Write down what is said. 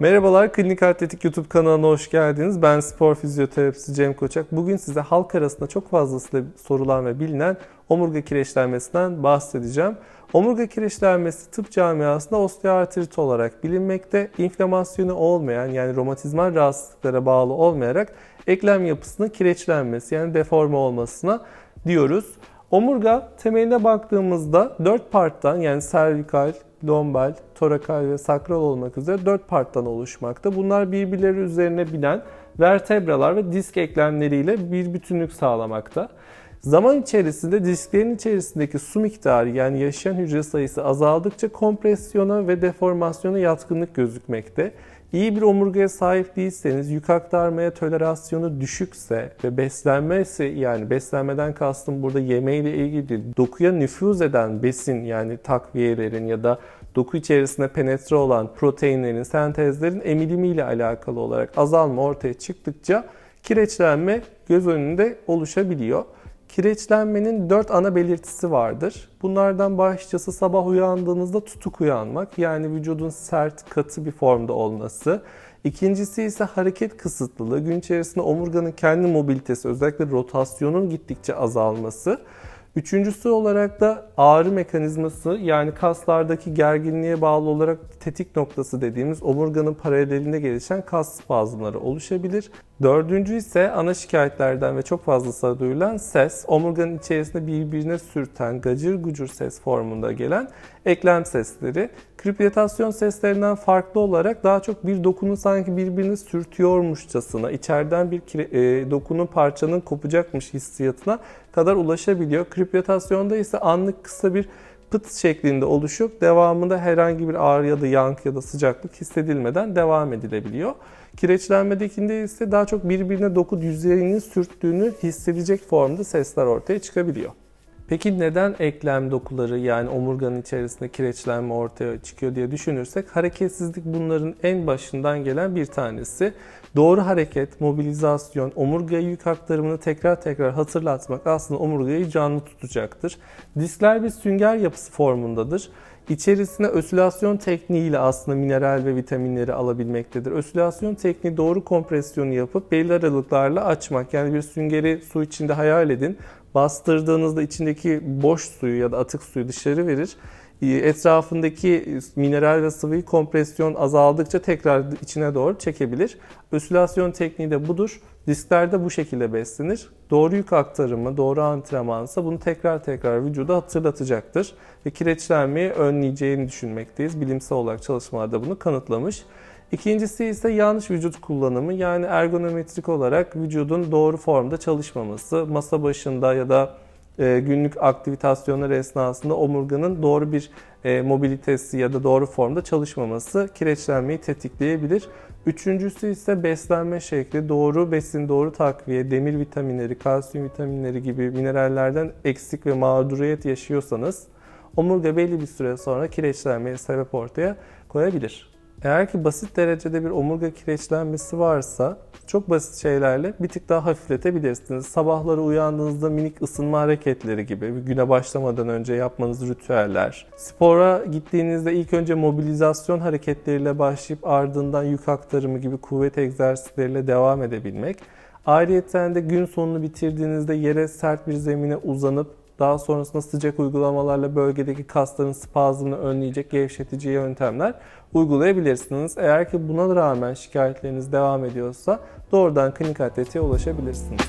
Merhabalar, Klinik Atletik YouTube kanalına hoş geldiniz. Ben spor fizyoterapisti Cem Koçak. Bugün size halk arasında çok fazlasıyla sorulan ve bilinen omurga kireçlenmesinden bahsedeceğim. Omurga kireçlenmesi tıp camiasında osteoartrit olarak bilinmekte. İnflamasyonu olmayan yani romatizmal rahatsızlıklara bağlı olmayarak eklem yapısının kireçlenmesi yani deforme olmasına diyoruz. Omurga temeline baktığımızda 4 parttan yani servikal, lombal, torakal ve sakral olmak üzere 4 parttan oluşmakta. Bunlar birbirleri üzerine binen vertebralar ve disk eklemleriyle bir bütünlük sağlamakta. Zaman içerisinde disklerin içerisindeki su miktarı yani yaşayan hücre sayısı azaldıkça kompresyona ve deformasyona yatkınlık gözükmekte. İyi bir omurgaya sahip değilseniz, yük aktarmaya tolerasyonu düşükse ve beslenmesi yani beslenmeden kastım burada yemeğiyle ilgili dokuya nüfuz eden besin yani takviyelerin ya da doku içerisinde penetre olan proteinlerin, sentezlerin emilimiyle alakalı olarak azalma ortaya çıktıkça kireçlenme göz önünde oluşabiliyor. Kireçlenmenin 4 ana belirtisi vardır. Bunlardan başlıcası sabah uyandığınızda tutuk uyanmak yani vücudun sert, katı bir formda olması. İkincisi ise hareket kısıtlılığı. Gün içerisinde omurganın kendi mobilitesi özellikle rotasyonun gittikçe azalması. Üçüncüsü olarak da ağrı mekanizması yani kaslardaki gerginliğe bağlı olarak tetik noktası dediğimiz omurganın paralelinde gelişen kas spazmları oluşabilir. Dördüncü ise ana şikayetlerden ve çok fazlası duyulan ses, omurganın içerisinde birbirine sürten, gacır gucur ses formunda gelen eklem sesleri. Kripitasyon seslerinden farklı olarak daha çok bir dokunun sanki birbirini sürtüyormuşçasına, içeriden bir e, dokunun parçanın kopacakmış hissiyatına kadar ulaşabiliyor. Kripitasyonda ise anlık kısa bir pıt şeklinde oluşup devamında herhangi bir ağrı ya da yankı ya da sıcaklık hissedilmeden devam edilebiliyor. Kireçlenmedekinde ise daha çok birbirine doku yüzeyinin sürttüğünü hissedecek formda sesler ortaya çıkabiliyor. Peki neden eklem dokuları yani omurganın içerisinde kireçlenme ortaya çıkıyor diye düşünürsek hareketsizlik bunların en başından gelen bir tanesi. Doğru hareket, mobilizasyon, omurgaya yük aktarımını tekrar tekrar hatırlatmak aslında omurgayı canlı tutacaktır. Diskler bir sünger yapısı formundadır. İçerisine ösülasyon tekniğiyle aslında mineral ve vitaminleri alabilmektedir. Ösülasyon tekniği doğru kompresyonu yapıp belli aralıklarla açmak. Yani bir süngeri su içinde hayal edin. Bastırdığınızda içindeki boş suyu ya da atık suyu dışarı verir. Etrafındaki mineral ve sıvıyı kompresyon azaldıkça tekrar içine doğru çekebilir. Ösülasyon tekniği de budur. Diskler de bu şekilde beslenir. Doğru yük aktarımı, doğru antrenmansa bunu tekrar tekrar vücuda hatırlatacaktır. Ve kireçlenmeyi önleyeceğini düşünmekteyiz. Bilimsel olarak çalışmalarda bunu kanıtlamış. İkincisi ise yanlış vücut kullanımı yani ergonometrik olarak vücudun doğru formda çalışmaması, masa başında ya da e, günlük aktivitasyonlar esnasında omurganın doğru bir e, mobilitesi ya da doğru formda çalışmaması kireçlenmeyi tetikleyebilir. Üçüncüsü ise beslenme şekli. Doğru besin, doğru takviye, demir vitaminleri, kalsiyum vitaminleri gibi minerallerden eksik ve mağduriyet yaşıyorsanız omurga belli bir süre sonra kireçlenmeye sebep ortaya koyabilir. Eğer ki basit derecede bir omurga kireçlenmesi varsa çok basit şeylerle bir tık daha hafifletebilirsiniz. Sabahları uyandığınızda minik ısınma hareketleri gibi güne başlamadan önce yapmanız ritüeller. Spora gittiğinizde ilk önce mobilizasyon hareketleriyle başlayıp ardından yük aktarımı gibi kuvvet egzersizleriyle devam edebilmek. Ayrıca de gün sonunu bitirdiğinizde yere sert bir zemine uzanıp daha sonrasında sıcak uygulamalarla bölgedeki kasların spazmını önleyecek gevşetici yöntemler uygulayabilirsiniz. Eğer ki buna rağmen şikayetleriniz devam ediyorsa doğrudan klinik atletiğe ulaşabilirsiniz.